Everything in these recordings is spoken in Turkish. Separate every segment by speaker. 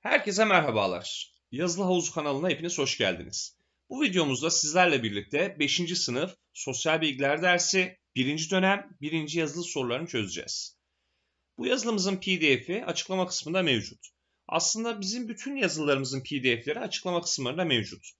Speaker 1: Herkese merhabalar. Yazılı Havuz kanalına hepiniz hoş geldiniz. Bu videomuzda sizlerle birlikte 5. sınıf Sosyal Bilgiler dersi 1. dönem 1. yazılı sorularını çözeceğiz. Bu yazılımızın pdf'i açıklama kısmında mevcut. Aslında bizim bütün yazılarımızın pdf'leri açıklama kısımlarında mevcut.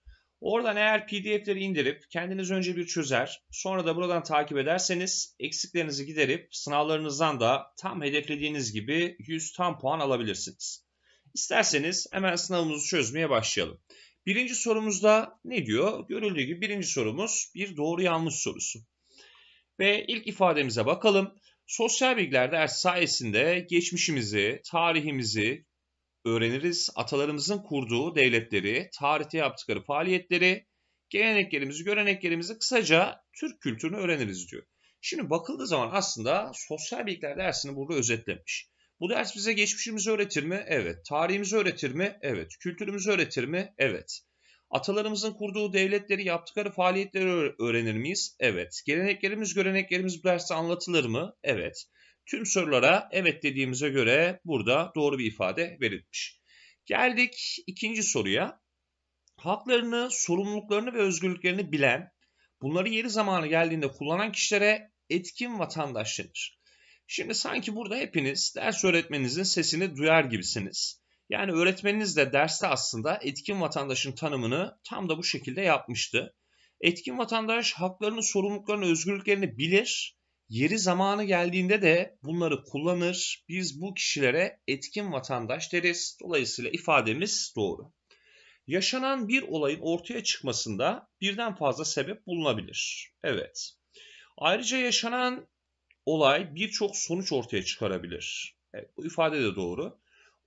Speaker 1: Oradan eğer pdf'leri indirip kendiniz önce bir çözer, sonra da buradan takip ederseniz eksiklerinizi giderip sınavlarınızdan da tam hedeflediğiniz gibi 100 tam puan alabilirsiniz. İsterseniz hemen sınavımızı çözmeye başlayalım. Birinci sorumuzda ne diyor? Görüldüğü gibi birinci sorumuz bir doğru yanlış sorusu. Ve ilk ifademize bakalım. Sosyal bilgiler dersi sayesinde geçmişimizi, tarihimizi öğreniriz. Atalarımızın kurduğu devletleri, tarihte yaptıkları faaliyetleri, geleneklerimizi, göreneklerimizi kısaca Türk kültürünü öğreniriz diyor. Şimdi bakıldığı zaman aslında sosyal bilgiler dersini burada özetlemiş. Bu ders bize geçmişimizi öğretir mi? Evet. Tarihimizi öğretir mi? Evet. Kültürümüzü öğretir mi? Evet. Atalarımızın kurduğu devletleri, yaptıkları faaliyetleri öğrenir miyiz? Evet. Geleneklerimiz, göreneklerimiz bu derste anlatılır mı? Evet. Tüm sorulara evet dediğimize göre burada doğru bir ifade verilmiş. Geldik ikinci soruya. Haklarını, sorumluluklarını ve özgürlüklerini bilen, bunları yeri zamanı geldiğinde kullanan kişilere etkin vatandaş denir. Şimdi sanki burada hepiniz ders öğretmeninizin sesini duyar gibisiniz. Yani öğretmeniniz de derste aslında etkin vatandaşın tanımını tam da bu şekilde yapmıştı. Etkin vatandaş haklarını, sorumluluklarını, özgürlüklerini bilir. Yeri zamanı geldiğinde de bunları kullanır. Biz bu kişilere etkin vatandaş deriz. Dolayısıyla ifademiz doğru. Yaşanan bir olayın ortaya çıkmasında birden fazla sebep bulunabilir. Evet. Ayrıca yaşanan olay birçok sonuç ortaya çıkarabilir. Evet, bu ifade de doğru.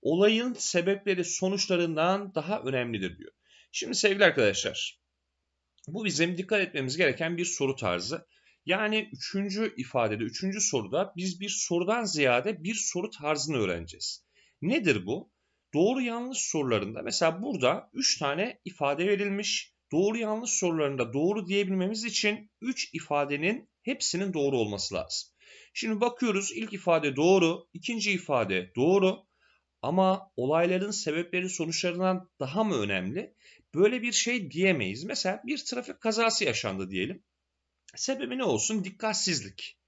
Speaker 1: Olayın sebepleri sonuçlarından daha önemlidir diyor. Şimdi sevgili arkadaşlar, bu bizim dikkat etmemiz gereken bir soru tarzı. Yani üçüncü ifadede, üçüncü soruda biz bir sorudan ziyade bir soru tarzını öğreneceğiz. Nedir bu? Doğru yanlış sorularında mesela burada üç tane ifade verilmiş. Doğru yanlış sorularında doğru diyebilmemiz için üç ifadenin hepsinin doğru olması lazım. Şimdi bakıyoruz ilk ifade doğru, ikinci ifade doğru ama olayların sebepleri sonuçlarından daha mı önemli? Böyle bir şey diyemeyiz. Mesela bir trafik kazası yaşandı diyelim. Sebebi ne olsun? Dikkatsizlik.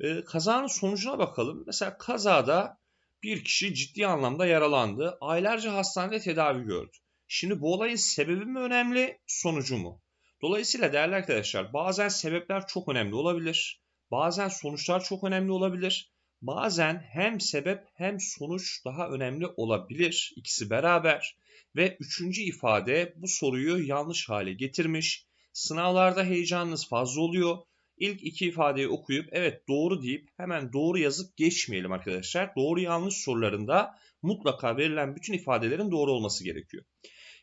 Speaker 1: Ee, kazanın sonucuna bakalım. Mesela kazada bir kişi ciddi anlamda yaralandı. Aylarca hastanede tedavi gördü. Şimdi bu olayın sebebi mi önemli, sonucu mu? Dolayısıyla değerli arkadaşlar bazen sebepler çok önemli olabilir. Bazen sonuçlar çok önemli olabilir. Bazen hem sebep hem sonuç daha önemli olabilir. İkisi beraber. Ve üçüncü ifade bu soruyu yanlış hale getirmiş. Sınavlarda heyecanınız fazla oluyor. İlk iki ifadeyi okuyup evet doğru deyip hemen doğru yazıp geçmeyelim arkadaşlar. Doğru yanlış sorularında mutlaka verilen bütün ifadelerin doğru olması gerekiyor.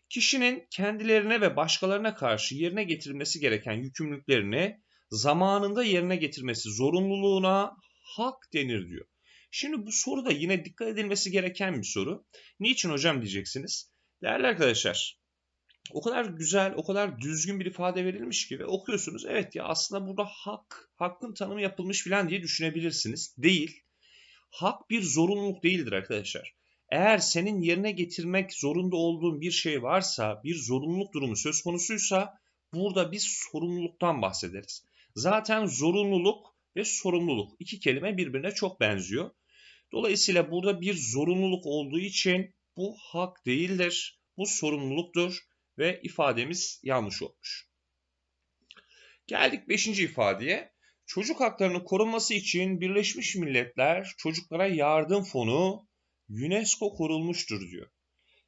Speaker 1: Kişinin kendilerine ve başkalarına karşı yerine getirilmesi gereken yükümlülüklerini zamanında yerine getirmesi zorunluluğuna hak denir diyor. Şimdi bu soru da yine dikkat edilmesi gereken bir soru. Niçin hocam diyeceksiniz. Değerli arkadaşlar o kadar güzel, o kadar düzgün bir ifade verilmiş ki ve okuyorsunuz. Evet ya aslında burada hak, hakkın tanımı yapılmış filan diye düşünebilirsiniz. Değil. Hak bir zorunluluk değildir arkadaşlar. Eğer senin yerine getirmek zorunda olduğun bir şey varsa, bir zorunluluk durumu söz konusuysa burada biz sorumluluktan bahsederiz. Zaten zorunluluk ve sorumluluk iki kelime birbirine çok benziyor. Dolayısıyla burada bir zorunluluk olduğu için bu hak değildir, bu sorumluluktur ve ifademiz yanlış olmuş. Geldik 5. ifadeye. Çocuk haklarının korunması için Birleşmiş Milletler Çocuklara Yardım Fonu UNESCO kurulmuştur diyor.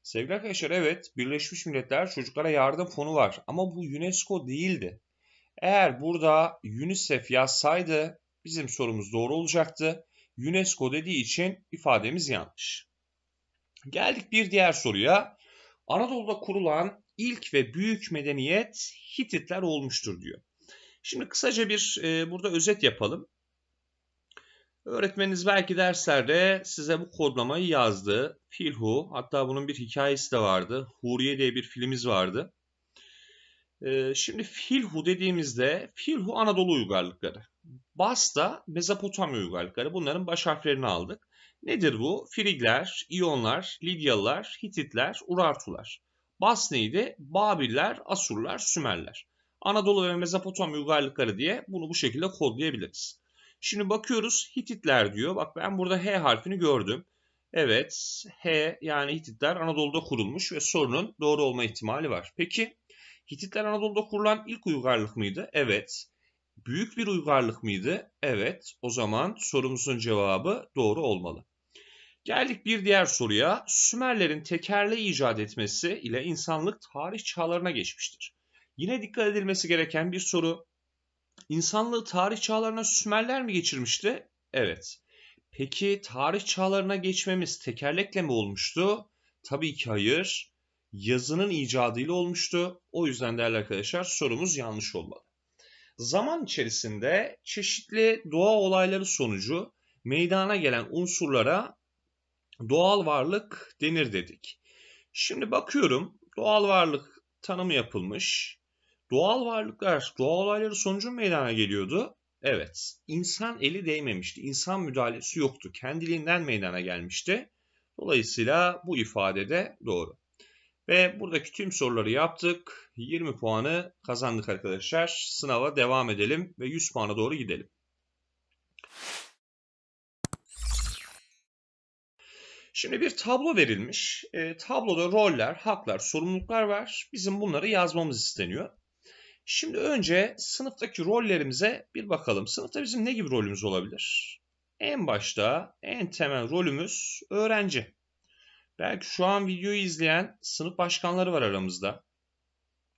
Speaker 1: Sevgili arkadaşlar evet Birleşmiş Milletler Çocuklara Yardım Fonu var ama bu UNESCO değildi. Eğer burada UNICEF yazsaydı bizim sorumuz doğru olacaktı. UNESCO dediği için ifademiz yanlış. Geldik bir diğer soruya. Anadolu'da kurulan ilk ve büyük medeniyet Hititler olmuştur diyor. Şimdi kısaca bir e, burada özet yapalım. Öğretmeniniz belki derslerde size bu kodlamayı yazdı. Filhu, hatta bunun bir hikayesi de vardı. Huriye diye bir filmimiz vardı. Ee, şimdi Filhu dediğimizde Filhu Anadolu uygarlıkları. Bas da Mezopotamya uygarlıkları. Bunların baş harflerini aldık. Nedir bu? Frigler, İyonlar, Lidyalılar, Hititler, Urartular. Bas neydi? Babiller, Asurlar, Sümerler. Anadolu ve Mezopotamya uygarlıkları diye bunu bu şekilde kodlayabiliriz. Şimdi bakıyoruz Hititler diyor. Bak ben burada H harfini gördüm. Evet H yani Hititler Anadolu'da kurulmuş ve sorunun doğru olma ihtimali var. Peki Hititler Anadolu'da kurulan ilk uygarlık mıydı? Evet. Büyük bir uygarlık mıydı? Evet. O zaman sorumuzun cevabı doğru olmalı. Geldik bir diğer soruya. Sümerlerin tekerle icat etmesi ile insanlık tarih çağlarına geçmiştir. Yine dikkat edilmesi gereken bir soru. İnsanlığı tarih çağlarına Sümerler mi geçirmişti? Evet. Peki tarih çağlarına geçmemiz tekerlekle mi olmuştu? Tabii ki hayır. Yazının icadıyla olmuştu. O yüzden değerli arkadaşlar sorumuz yanlış olmalı. Zaman içerisinde çeşitli doğa olayları sonucu meydana gelen unsurlara doğal varlık denir dedik. Şimdi bakıyorum doğal varlık tanımı yapılmış. Doğal varlıklar doğal olayları sonucu meydana geliyordu. Evet, insan eli değmemişti. İnsan müdahalesi yoktu. Kendiliğinden meydana gelmişti. Dolayısıyla bu ifade de doğru. Ve buradaki tüm soruları yaptık. 20 puanı kazandık arkadaşlar. Sınava devam edelim ve 100 puana doğru gidelim. Şimdi bir tablo verilmiş. E, tabloda roller, haklar, sorumluluklar var. Bizim bunları yazmamız isteniyor. Şimdi önce sınıftaki rollerimize bir bakalım. Sınıfta bizim ne gibi rolümüz olabilir? En başta en temel rolümüz öğrenci. Belki şu an videoyu izleyen sınıf başkanları var aramızda.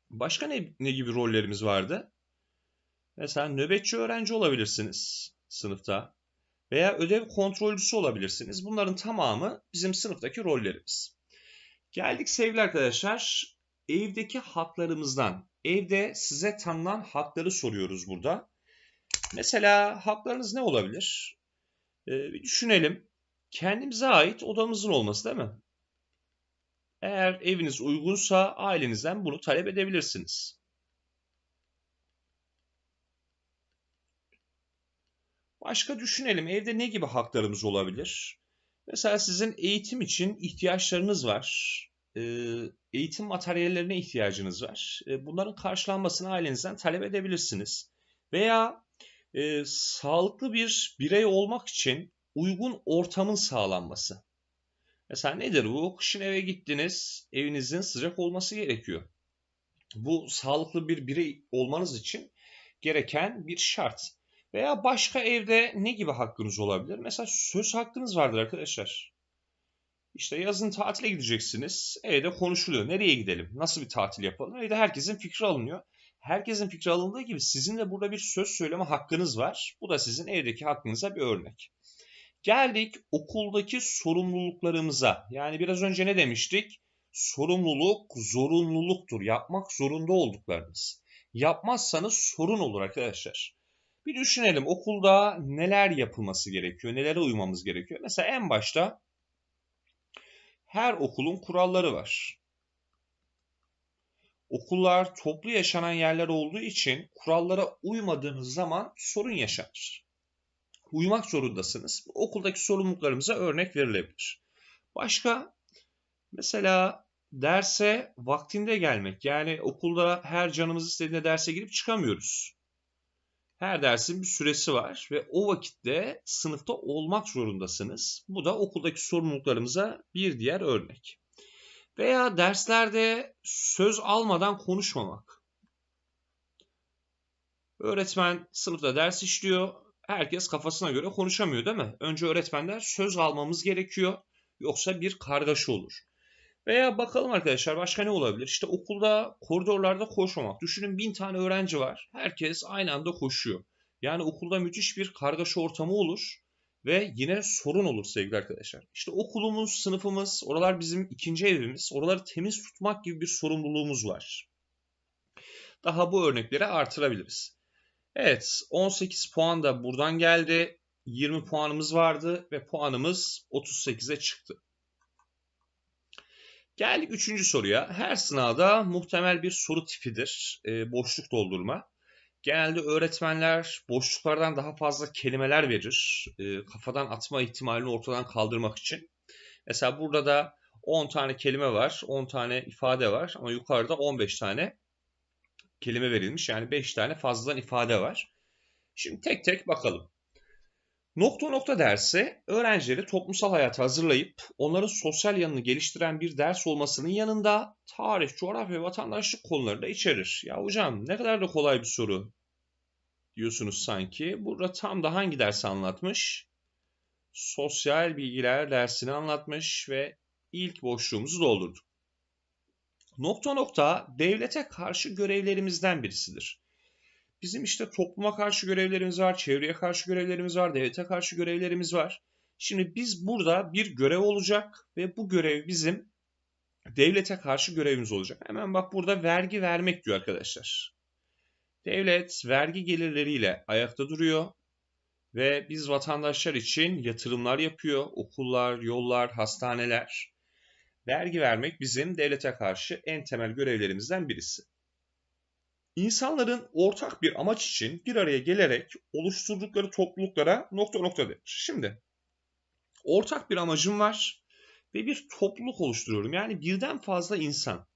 Speaker 1: Başka ne, ne gibi rollerimiz vardı? Mesela nöbetçi öğrenci olabilirsiniz sınıfta veya ödev kontrolcüsü olabilirsiniz. Bunların tamamı bizim sınıftaki rollerimiz. Geldik sevgili arkadaşlar evdeki haklarımızdan. Evde size tanınan hakları soruyoruz burada. Mesela haklarınız ne olabilir? Ee, bir düşünelim. Kendimize ait odamızın olması değil mi? Eğer eviniz uygunsa ailenizden bunu talep edebilirsiniz. Başka düşünelim evde ne gibi haklarımız olabilir? Mesela sizin eğitim için ihtiyaçlarınız var. Eğitim materyallerine ihtiyacınız var. Bunların karşılanmasını ailenizden talep edebilirsiniz. Veya e, sağlıklı bir birey olmak için uygun ortamın sağlanması. Mesela nedir bu? Kışın eve gittiniz, evinizin sıcak olması gerekiyor. Bu sağlıklı bir birey olmanız için gereken bir şart. Veya başka evde ne gibi hakkınız olabilir? Mesela söz hakkınız vardır arkadaşlar. İşte yazın tatile gideceksiniz. Evde konuşuluyor. Nereye gidelim? Nasıl bir tatil yapalım? Evde herkesin fikri alınıyor. Herkesin fikri alındığı gibi sizin de burada bir söz söyleme hakkınız var. Bu da sizin evdeki hakkınıza bir örnek. Geldik okuldaki sorumluluklarımıza. Yani biraz önce ne demiştik? Sorumluluk zorunluluktur. Yapmak zorunda olduklarınız. Yapmazsanız sorun olur arkadaşlar. Bir düşünelim okulda neler yapılması gerekiyor, nelere uymamız gerekiyor. Mesela en başta her okulun kuralları var. Okullar toplu yaşanan yerler olduğu için kurallara uymadığınız zaman sorun yaşanır. Uymak zorundasınız. Okuldaki sorumluluklarımıza örnek verilebilir. Başka mesela derse vaktinde gelmek. Yani okulda her canımız istediğinde derse girip çıkamıyoruz. Her dersin bir süresi var ve o vakitte sınıfta olmak zorundasınız. Bu da okuldaki sorumluluklarımıza bir diğer örnek. Veya derslerde söz almadan konuşmamak. Öğretmen sınıfta ders işliyor. Herkes kafasına göre konuşamıyor değil mi? Önce öğretmenler söz almamız gerekiyor. Yoksa bir kargaşa olur. Veya bakalım arkadaşlar başka ne olabilir? İşte okulda koridorlarda koşmamak. Düşünün bin tane öğrenci var. Herkes aynı anda koşuyor. Yani okulda müthiş bir kargaşa ortamı olur ve yine sorun olur sevgili arkadaşlar. İşte okulumuz, sınıfımız, oralar bizim ikinci evimiz. Oraları temiz tutmak gibi bir sorumluluğumuz var. Daha bu örnekleri artırabiliriz. Evet 18 puan da buradan geldi. 20 puanımız vardı ve puanımız 38'e çıktı. Geldik üçüncü soruya. Her sınavda muhtemel bir soru tipidir. E, boşluk doldurma. Genelde öğretmenler boşluklardan daha fazla kelimeler verir. E, kafadan atma ihtimalini ortadan kaldırmak için. Mesela burada da 10 tane kelime var, 10 tane ifade var ama yukarıda 15 tane kelime verilmiş. Yani 5 tane fazladan ifade var. Şimdi tek tek bakalım. Nokta nokta dersi öğrencileri toplumsal hayata hazırlayıp onların sosyal yanını geliştiren bir ders olmasının yanında tarih, coğrafya ve vatandaşlık konuları da içerir. Ya hocam ne kadar da kolay bir soru diyorsunuz sanki. Burada tam da hangi dersi anlatmış? Sosyal bilgiler dersini anlatmış ve ilk boşluğumuzu doldurduk. Nokta nokta devlete karşı görevlerimizden birisidir. Bizim işte topluma karşı görevlerimiz var, çevreye karşı görevlerimiz var, devlete karşı görevlerimiz var. Şimdi biz burada bir görev olacak ve bu görev bizim devlete karşı görevimiz olacak. Hemen bak burada vergi vermek diyor arkadaşlar. Devlet vergi gelirleriyle ayakta duruyor ve biz vatandaşlar için yatırımlar yapıyor. Okullar, yollar, hastaneler. Vergi vermek bizim devlete karşı en temel görevlerimizden birisi. İnsanların ortak bir amaç için bir araya gelerek oluşturdukları topluluklara nokta nokta denir. Şimdi ortak bir amacım var ve bir topluluk oluşturuyorum. Yani birden fazla insan.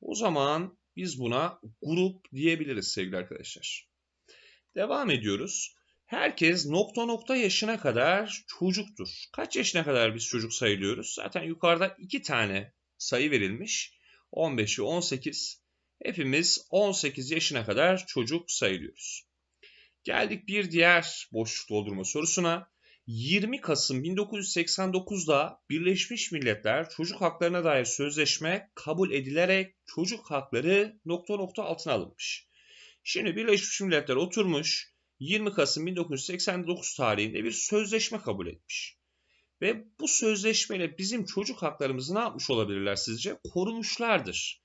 Speaker 1: O zaman biz buna grup diyebiliriz sevgili arkadaşlar. Devam ediyoruz. Herkes nokta nokta yaşına kadar çocuktur. Kaç yaşına kadar biz çocuk sayılıyoruz? Zaten yukarıda iki tane sayı verilmiş. 15 ve 18. Hepimiz 18 yaşına kadar çocuk sayılıyoruz. Geldik bir diğer boşluk doldurma sorusuna. 20 Kasım 1989'da Birleşmiş Milletler Çocuk Haklarına dair sözleşme kabul edilerek çocuk hakları nokta nokta altına alınmış. Şimdi Birleşmiş Milletler oturmuş 20 Kasım 1989 tarihinde bir sözleşme kabul etmiş. Ve bu sözleşmeyle bizim çocuk haklarımızı ne yapmış olabilirler sizce? Korumuşlardır.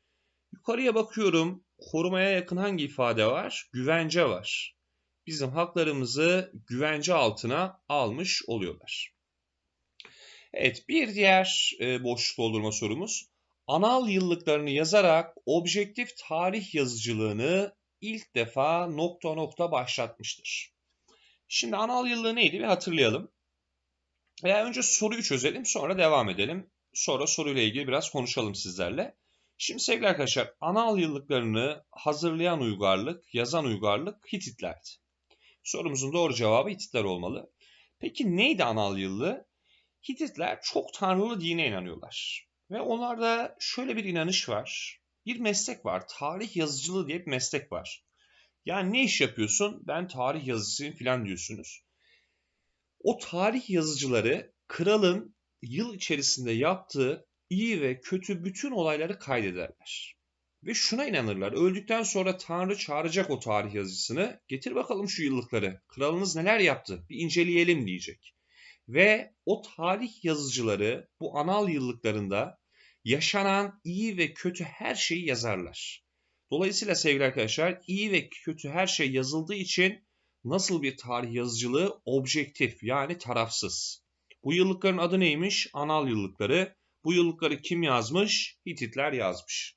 Speaker 1: Yukarıya bakıyorum. Korumaya yakın hangi ifade var? Güvence var. Bizim haklarımızı güvence altına almış oluyorlar. Evet bir diğer e, boşluk doldurma sorumuz. Anal yıllıklarını yazarak objektif tarih yazıcılığını ilk defa nokta nokta başlatmıştır. Şimdi anal yıllığı neydi bir hatırlayalım. Veya önce soruyu çözelim sonra devam edelim. Sonra soruyla ilgili biraz konuşalım sizlerle. Şimdi sevgili arkadaşlar anal yıllıklarını hazırlayan uygarlık, yazan uygarlık Hititlerdi. Sorumuzun doğru cevabı Hititler olmalı. Peki neydi anal yıllığı? Hititler çok tanrılı dine inanıyorlar. Ve onlarda şöyle bir inanış var. Bir meslek var. Tarih yazıcılığı diye bir meslek var. Yani ne iş yapıyorsun? Ben tarih yazıcısıyım falan diyorsunuz. O tarih yazıcıları kralın yıl içerisinde yaptığı iyi ve kötü bütün olayları kaydederler. Ve şuna inanırlar. Öldükten sonra Tanrı çağıracak o tarih yazısını. Getir bakalım şu yıllıkları. Kralınız neler yaptı? Bir inceleyelim diyecek. Ve o tarih yazıcıları bu anal yıllıklarında yaşanan iyi ve kötü her şeyi yazarlar. Dolayısıyla sevgili arkadaşlar iyi ve kötü her şey yazıldığı için nasıl bir tarih yazıcılığı objektif yani tarafsız. Bu yıllıkların adı neymiş? Anal yıllıkları. Bu yıllıkları kim yazmış? Hititler yazmış.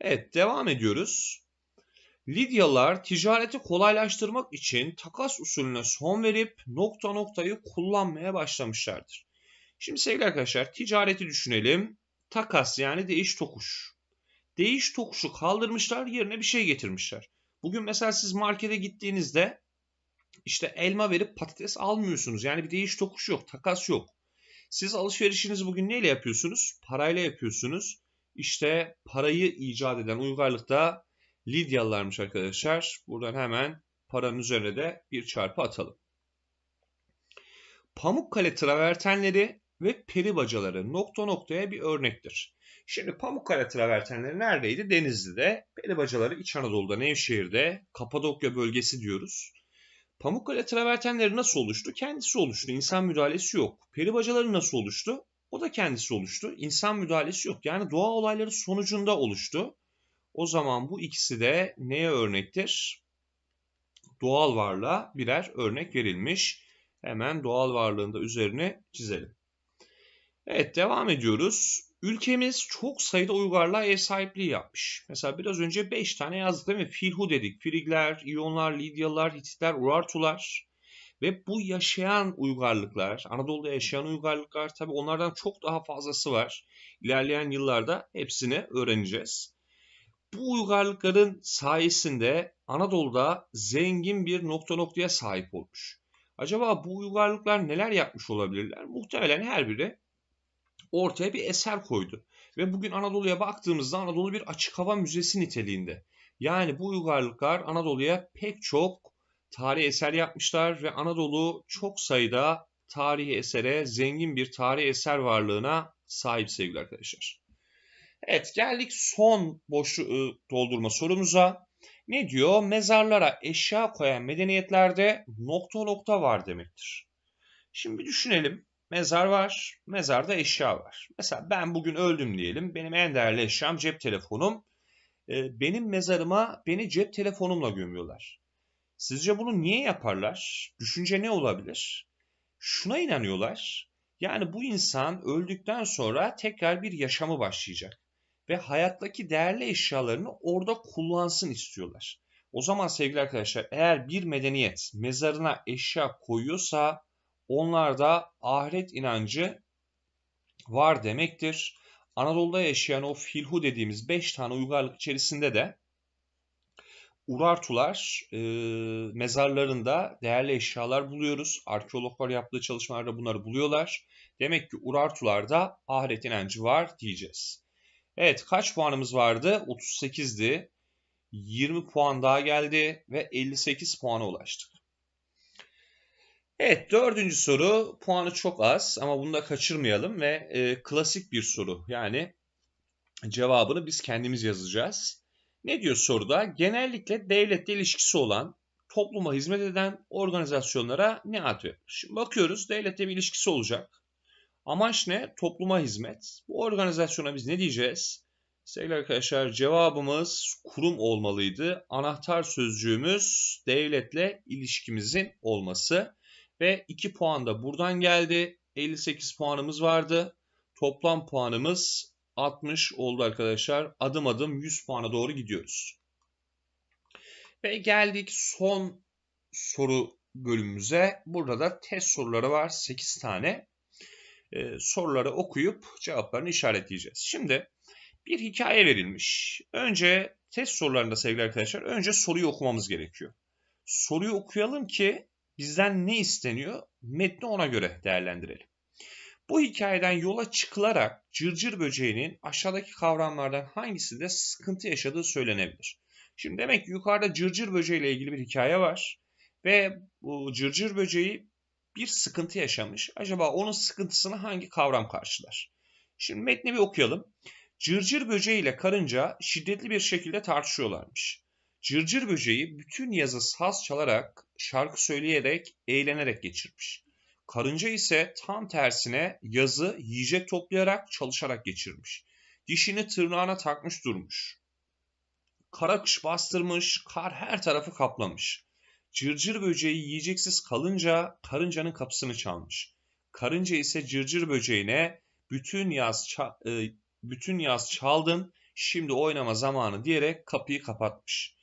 Speaker 1: Evet devam ediyoruz. Lidyalılar ticareti kolaylaştırmak için takas usulüne son verip nokta noktayı kullanmaya başlamışlardır. Şimdi sevgili arkadaşlar ticareti düşünelim. Takas yani değiş tokuş. Değiş tokuşu kaldırmışlar yerine bir şey getirmişler. Bugün mesela siz markete gittiğinizde işte elma verip patates almıyorsunuz. Yani bir değiş tokuş yok, takas yok. Siz alışverişinizi bugün neyle yapıyorsunuz? Parayla yapıyorsunuz. İşte parayı icat eden uygarlıkta Lidyalılarmış arkadaşlar. Buradan hemen paranın üzerine de bir çarpı atalım. Pamukkale travertenleri ve peri bacaları nokta noktaya bir örnektir. Şimdi Pamukkale travertenleri neredeydi? Denizli'de. Peri bacaları İç Anadolu'da, Nevşehir'de, Kapadokya bölgesi diyoruz. Pamukkale travertenleri nasıl oluştu? Kendisi oluştu. İnsan müdahalesi yok. Peri bacaları nasıl oluştu? O da kendisi oluştu. İnsan müdahalesi yok. Yani doğa olayları sonucunda oluştu. O zaman bu ikisi de neye örnektir? Doğal varlığa birer örnek verilmiş. Hemen doğal varlığında üzerine çizelim. Evet devam ediyoruz. Ülkemiz çok sayıda uygarlığa ev sahipliği yapmış. Mesela biraz önce 5 tane yazdık değil mi? Filhu dedik. Frigler, İyonlar, Lidyalılar, Hititler, Urartular. Ve bu yaşayan uygarlıklar, Anadolu'da yaşayan uygarlıklar tabii onlardan çok daha fazlası var. İlerleyen yıllarda hepsini öğreneceğiz. Bu uygarlıkların sayesinde Anadolu'da zengin bir nokta noktaya sahip olmuş. Acaba bu uygarlıklar neler yapmış olabilirler? Muhtemelen her biri ortaya bir eser koydu. Ve bugün Anadolu'ya baktığımızda Anadolu bir açık hava müzesi niteliğinde. Yani bu uygarlıklar Anadolu'ya pek çok tarihi eser yapmışlar ve Anadolu çok sayıda tarihi esere, zengin bir tarihi eser varlığına sahip sevgili arkadaşlar. Evet geldik son boşluğu doldurma sorumuza. Ne diyor? Mezarlara eşya koyan medeniyetlerde nokta nokta var demektir. Şimdi bir düşünelim. Mezar var, mezarda eşya var. Mesela ben bugün öldüm diyelim. Benim en değerli eşyam cep telefonum. Ee, benim mezarıma beni cep telefonumla gömüyorlar. Sizce bunu niye yaparlar? Düşünce ne olabilir? Şuna inanıyorlar. Yani bu insan öldükten sonra tekrar bir yaşamı başlayacak ve hayattaki değerli eşyalarını orada kullansın istiyorlar. O zaman sevgili arkadaşlar eğer bir medeniyet mezarına eşya koyuyorsa onlarda ahiret inancı var demektir. Anadolu'da yaşayan o filhu dediğimiz 5 tane uygarlık içerisinde de Urartular e, mezarlarında değerli eşyalar buluyoruz. Arkeologlar yaptığı çalışmalarda bunları buluyorlar. Demek ki Urartularda ahiret inancı var diyeceğiz. Evet kaç puanımız vardı? 38'di. 20 puan daha geldi ve 58 puana ulaştık. Evet dördüncü soru puanı çok az ama bunu da kaçırmayalım ve e, klasik bir soru. Yani cevabını biz kendimiz yazacağız. Ne diyor soruda? Genellikle devletle ilişkisi olan, topluma hizmet eden organizasyonlara ne ad verilir? Şimdi bakıyoruz devletle bir ilişkisi olacak. Amaç ne? Topluma hizmet. Bu organizasyona biz ne diyeceğiz? Sevgili arkadaşlar cevabımız kurum olmalıydı. Anahtar sözcüğümüz devletle ilişkimizin olması. Ve 2 puan da buradan geldi. 58 puanımız vardı. Toplam puanımız 60 oldu arkadaşlar. Adım adım 100 puana doğru gidiyoruz. Ve geldik son soru bölümümüze. Burada da test soruları var 8 tane e, soruları okuyup cevaplarını işaretleyeceğiz. Şimdi bir hikaye verilmiş. Önce test sorularında sevgili arkadaşlar önce soruyu okumamız gerekiyor. Soruyu okuyalım ki bizden ne isteniyor metni ona göre değerlendirelim. Bu hikayeden yola çıkılarak cırcır böceğinin aşağıdaki kavramlardan hangisinde sıkıntı yaşadığı söylenebilir. Şimdi demek ki yukarıda cırcır böceği ile ilgili bir hikaye var ve bu cırcır böceği bir sıkıntı yaşamış. Acaba onun sıkıntısını hangi kavram karşılar? Şimdi metni bir okuyalım. Cırcır böceği ile karınca şiddetli bir şekilde tartışıyorlarmış. Cırcır böceği bütün yazı saz çalarak, şarkı söyleyerek, eğlenerek geçirmiş. Karınca ise tam tersine yazı yiyecek toplayarak, çalışarak geçirmiş. Dişini tırnağına takmış durmuş. Kara kış bastırmış, kar her tarafı kaplamış. Cırcır böceği yiyeceksiz kalınca karıncanın kapısını çalmış. Karınca ise cırcır böceğine bütün yaz e, bütün yaz çaldın, şimdi oynama zamanı diyerek kapıyı kapatmış.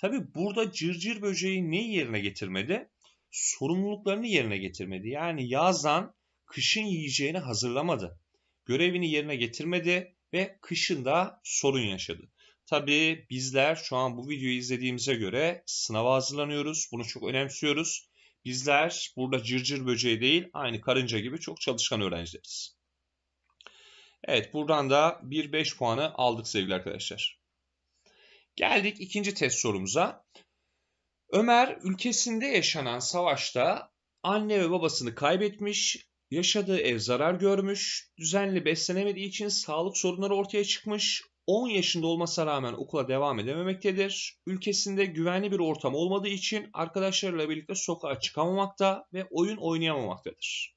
Speaker 1: Tabi burada cırcır böceği neyi yerine getirmedi? Sorumluluklarını yerine getirmedi. Yani yazdan kışın yiyeceğini hazırlamadı. Görevini yerine getirmedi ve kışın da sorun yaşadı. Tabii bizler şu an bu videoyu izlediğimize göre sınava hazırlanıyoruz. Bunu çok önemsiyoruz. Bizler burada cırcır böceği değil aynı karınca gibi çok çalışkan öğrencileriz. Evet buradan da 1-5 puanı aldık sevgili arkadaşlar. Geldik ikinci test sorumuza. Ömer ülkesinde yaşanan savaşta anne ve babasını kaybetmiş, yaşadığı ev zarar görmüş, düzenli beslenemediği için sağlık sorunları ortaya çıkmış, 10 yaşında olmasına rağmen okula devam edememektedir. Ülkesinde güvenli bir ortam olmadığı için arkadaşlarıyla birlikte sokağa çıkamamakta ve oyun oynayamamaktadır.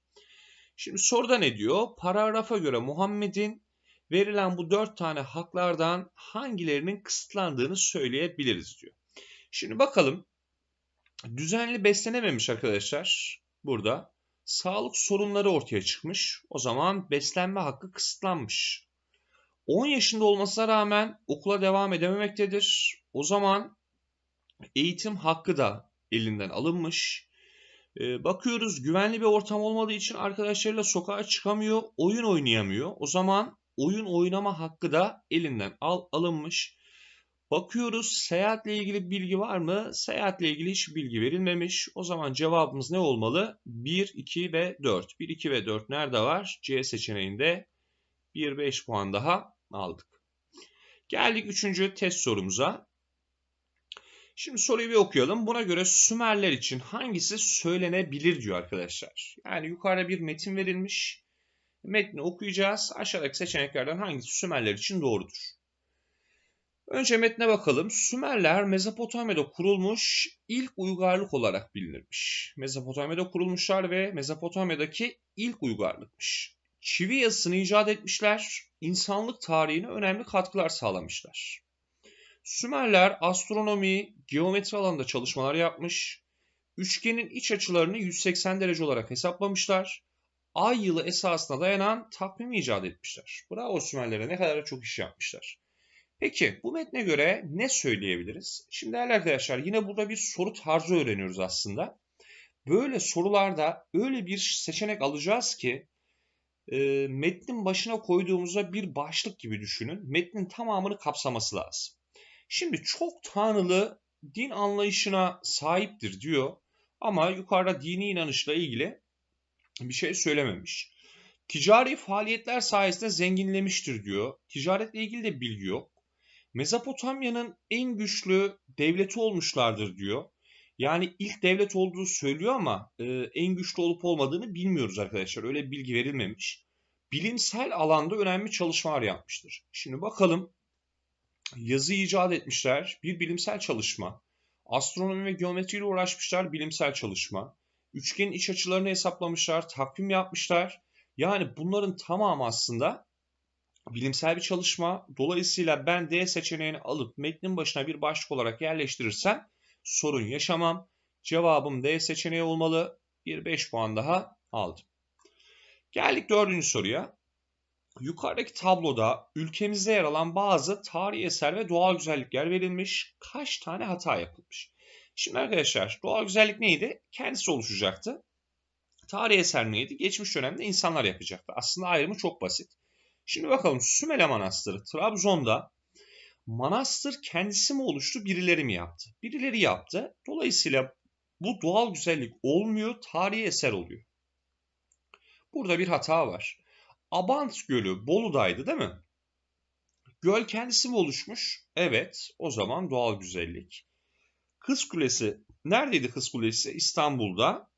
Speaker 1: Şimdi soruda ne diyor? Paragrafa göre Muhammed'in verilen bu dört tane haklardan hangilerinin kısıtlandığını söyleyebiliriz diyor. Şimdi bakalım. Düzenli beslenememiş arkadaşlar burada. Sağlık sorunları ortaya çıkmış. O zaman beslenme hakkı kısıtlanmış. 10 yaşında olmasına rağmen okula devam edememektedir. O zaman eğitim hakkı da elinden alınmış. Ee, bakıyoruz güvenli bir ortam olmadığı için arkadaşlarıyla sokağa çıkamıyor, oyun oynayamıyor. O zaman oyun oynama hakkı da elinden al, alınmış. Bakıyoruz seyahatle ilgili bilgi var mı? Seyahatle ilgili hiç bilgi verilmemiş. O zaman cevabımız ne olmalı? 1, 2 ve 4. 1, 2 ve 4 nerede var? C seçeneğinde 1, 5 puan daha aldık. Geldik üçüncü test sorumuza. Şimdi soruyu bir okuyalım. Buna göre Sümerler için hangisi söylenebilir diyor arkadaşlar. Yani yukarıda bir metin verilmiş. Metni okuyacağız. Aşağıdaki seçeneklerden hangisi Sümerler için doğrudur? Önce metne bakalım. Sümerler Mezopotamya'da kurulmuş ilk uygarlık olarak bilinirmiş. Mezopotamya'da kurulmuşlar ve Mezopotamya'daki ilk uygarlıkmış. Çivi yazısını icat etmişler, insanlık tarihine önemli katkılar sağlamışlar. Sümerler astronomi, geometri alanında çalışmalar yapmış, üçgenin iç açılarını 180 derece olarak hesaplamışlar, ay yılı esasına dayanan takvim icat etmişler. Bravo Sümerlere ne kadar çok iş yapmışlar. Peki bu metne göre ne söyleyebiliriz? Şimdi değerli arkadaşlar yine burada bir soru tarzı öğreniyoruz aslında. Böyle sorularda öyle bir seçenek alacağız ki e, metnin başına koyduğumuzda bir başlık gibi düşünün. Metnin tamamını kapsaması lazım. Şimdi çok tanrılı din anlayışına sahiptir diyor ama yukarıda dini inanışla ilgili bir şey söylememiş. Ticari faaliyetler sayesinde zenginlemiştir diyor. Ticaretle ilgili de bilgi yok. Mezopotamya'nın en güçlü devleti olmuşlardır diyor. Yani ilk devlet olduğu söylüyor ama e, en güçlü olup olmadığını bilmiyoruz arkadaşlar. Öyle bilgi verilmemiş. Bilimsel alanda önemli çalışmalar yapmıştır. Şimdi bakalım yazı icat etmişler. Bir bilimsel çalışma. Astronomi ve geometriyle uğraşmışlar. Bilimsel çalışma. Üçgenin iç açılarını hesaplamışlar. Takvim yapmışlar. Yani bunların tamamı aslında bilimsel bir çalışma. Dolayısıyla ben D seçeneğini alıp metnin başına bir başlık olarak yerleştirirsem sorun yaşamam. Cevabım D seçeneği olmalı. Bir 5 puan daha aldım. Geldik dördüncü soruya. Yukarıdaki tabloda ülkemizde yer alan bazı tarihi eser ve doğal güzellikler verilmiş. Kaç tane hata yapılmış? Şimdi arkadaşlar doğal güzellik neydi? Kendisi oluşacaktı. Tarihi eser neydi? Geçmiş dönemde insanlar yapacaktı. Aslında ayrımı çok basit. Şimdi bakalım Sümele Manastırı Trabzon'da manastır kendisi mi oluştu birileri mi yaptı? Birileri yaptı. Dolayısıyla bu doğal güzellik olmuyor, tarihi eser oluyor. Burada bir hata var. Abant Gölü Bolu'daydı değil mi? Göl kendisi mi oluşmuş? Evet, o zaman doğal güzellik. Kız Kulesi, neredeydi Kız Kulesi? İstanbul'da.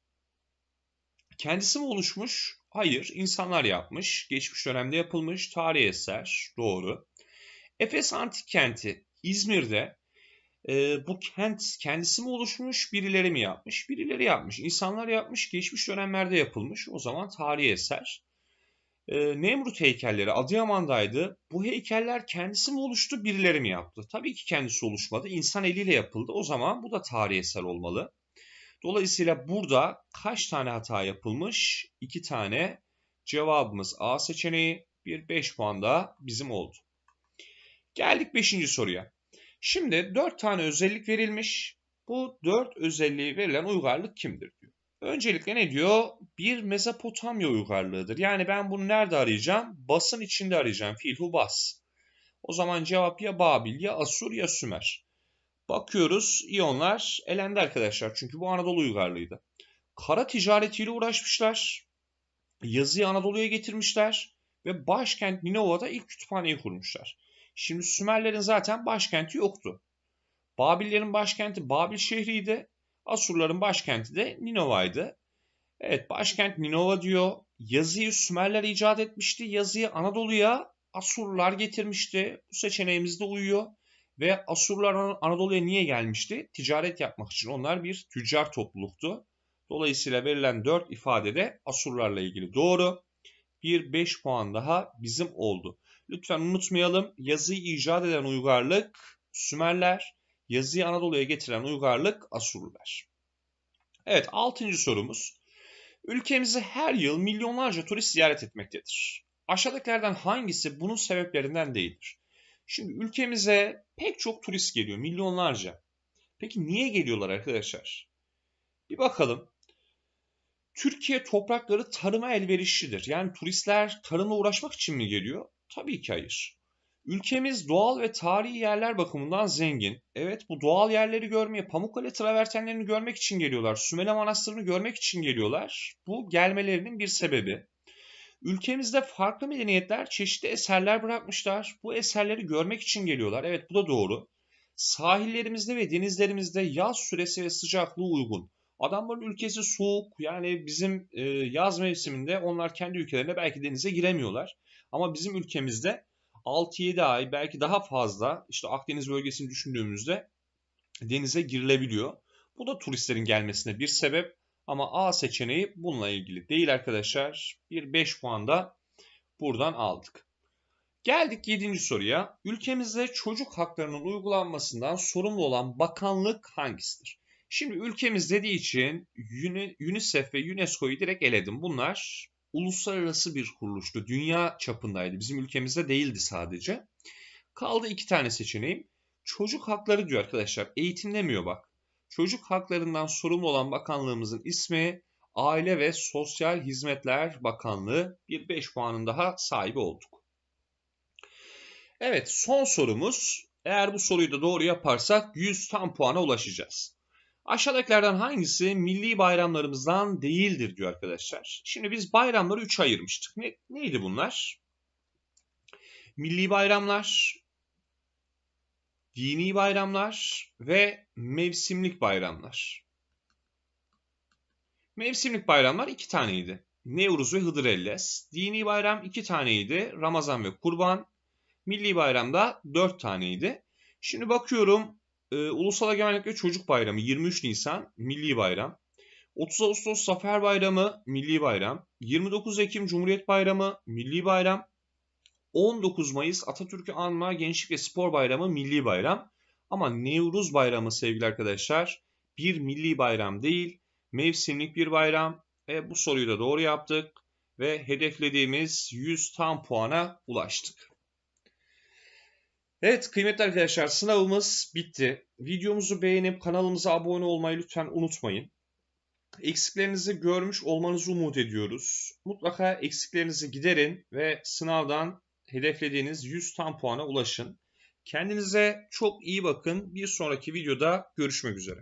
Speaker 1: Kendisi mi oluşmuş? Hayır, insanlar yapmış. Geçmiş dönemde yapılmış. Tarihi eser, doğru. Efes Antik Kenti, İzmir'de. E, bu kent kendisi mi oluşmuş, birileri mi yapmış? Birileri yapmış, insanlar yapmış, geçmiş dönemlerde yapılmış. O zaman tarihi eser. E, Nemrut heykelleri Adıyaman'daydı. Bu heykeller kendisi mi oluştu, birileri mi yaptı? Tabii ki kendisi oluşmadı. İnsan eliyle yapıldı. O zaman bu da tarihi eser olmalı. Dolayısıyla burada kaç tane hata yapılmış? 2 tane. Cevabımız A seçeneği. Bir 5 puan da bizim oldu. Geldik 5. soruya. Şimdi 4 tane özellik verilmiş. Bu 4 özelliği verilen uygarlık kimdir diyor. Öncelikle ne diyor? Bir Mezopotamya uygarlığıdır. Yani ben bunu nerede arayacağım? Basın içinde arayacağım. Filhu bas. O zaman cevap ya Babil ya Asur ya Sümer. Bakıyoruz İyonlar elendi arkadaşlar. Çünkü bu Anadolu uygarlığıydı. Kara ticaretiyle uğraşmışlar. Yazıyı Anadolu'ya getirmişler. Ve başkent Ninova'da ilk kütüphaneyi kurmuşlar. Şimdi Sümerlerin zaten başkenti yoktu. Babillerin başkenti Babil şehriydi. Asurların başkenti de Ninova'ydı. Evet başkent Ninova diyor. Yazıyı Sümerler icat etmişti. Yazıyı Anadolu'ya Asurlar getirmişti. Bu seçeneğimizde uyuyor. Ve Asurlar Anadolu'ya niye gelmişti? Ticaret yapmak için. Onlar bir tüccar topluluktu. Dolayısıyla verilen 4 ifade de Asurlarla ilgili doğru. Bir 5 puan daha bizim oldu. Lütfen unutmayalım yazıyı icat eden uygarlık Sümerler, yazıyı Anadolu'ya getiren uygarlık Asurlular. Evet 6. sorumuz. Ülkemizi her yıl milyonlarca turist ziyaret etmektedir. Aşağıdakilerden hangisi bunun sebeplerinden değildir? Şimdi ülkemize pek çok turist geliyor, milyonlarca. Peki niye geliyorlar arkadaşlar? Bir bakalım. Türkiye toprakları tarıma elverişlidir. Yani turistler tarımla uğraşmak için mi geliyor? Tabii ki hayır. Ülkemiz doğal ve tarihi yerler bakımından zengin. Evet bu doğal yerleri görmeye, Pamukkale travertenlerini görmek için geliyorlar. Sümele Manastırı'nı görmek için geliyorlar. Bu gelmelerinin bir sebebi. Ülkemizde farklı medeniyetler çeşitli eserler bırakmışlar. Bu eserleri görmek için geliyorlar. Evet bu da doğru. Sahillerimizde ve denizlerimizde yaz süresi ve sıcaklığı uygun. Adamların ülkesi soğuk. Yani bizim e, yaz mevsiminde onlar kendi ülkelerine belki denize giremiyorlar. Ama bizim ülkemizde 6-7 ay belki daha fazla işte Akdeniz bölgesini düşündüğümüzde denize girilebiliyor. Bu da turistlerin gelmesine bir sebep ama A seçeneği bununla ilgili değil arkadaşlar. Bir 5 puan da buradan aldık. Geldik 7. soruya. Ülkemizde çocuk haklarının uygulanmasından sorumlu olan bakanlık hangisidir? Şimdi ülkemiz dediği için UNICEF ve UNESCO'yu direkt eledim. Bunlar uluslararası bir kuruluştu. Dünya çapındaydı. Bizim ülkemizde değildi sadece. Kaldı iki tane seçeneğim. Çocuk hakları diyor arkadaşlar. Eğitim demiyor bak. Çocuk haklarından sorumlu olan bakanlığımızın ismi Aile ve Sosyal Hizmetler Bakanlığı. Bir 5 puanın daha sahibi olduk. Evet son sorumuz. Eğer bu soruyu da doğru yaparsak 100 tam puana ulaşacağız. Aşağıdakilerden hangisi milli bayramlarımızdan değildir diyor arkadaşlar. Şimdi biz bayramları 3'e ayırmıştık. Ne, neydi bunlar? Milli bayramlar, dini bayramlar ve mevsimlik bayramlar. Mevsimlik bayramlar iki taneydi. Nevruz ve Hıdrellez. Dini bayram iki taneydi. Ramazan ve Kurban. Milli bayramda dört taneydi. Şimdi bakıyorum e, Ulusal Egemenlik ve Çocuk Bayramı 23 Nisan Milli Bayram. 30 Ağustos Zafer Bayramı Milli Bayram. 29 Ekim Cumhuriyet Bayramı Milli Bayram. 19 Mayıs Atatürk'ü anma Gençlik ve Spor Bayramı Milli Bayram. Ama Nevruz Bayramı sevgili arkadaşlar bir milli bayram değil, mevsimlik bir bayram. Ve bu soruyu da doğru yaptık ve hedeflediğimiz 100 tam puana ulaştık. Evet kıymetli arkadaşlar sınavımız bitti. Videomuzu beğenip kanalımıza abone olmayı lütfen unutmayın. Eksiklerinizi görmüş olmanızı umut ediyoruz. Mutlaka eksiklerinizi giderin ve sınavdan hedeflediğiniz 100 tam puana ulaşın. Kendinize çok iyi bakın. Bir sonraki videoda görüşmek üzere.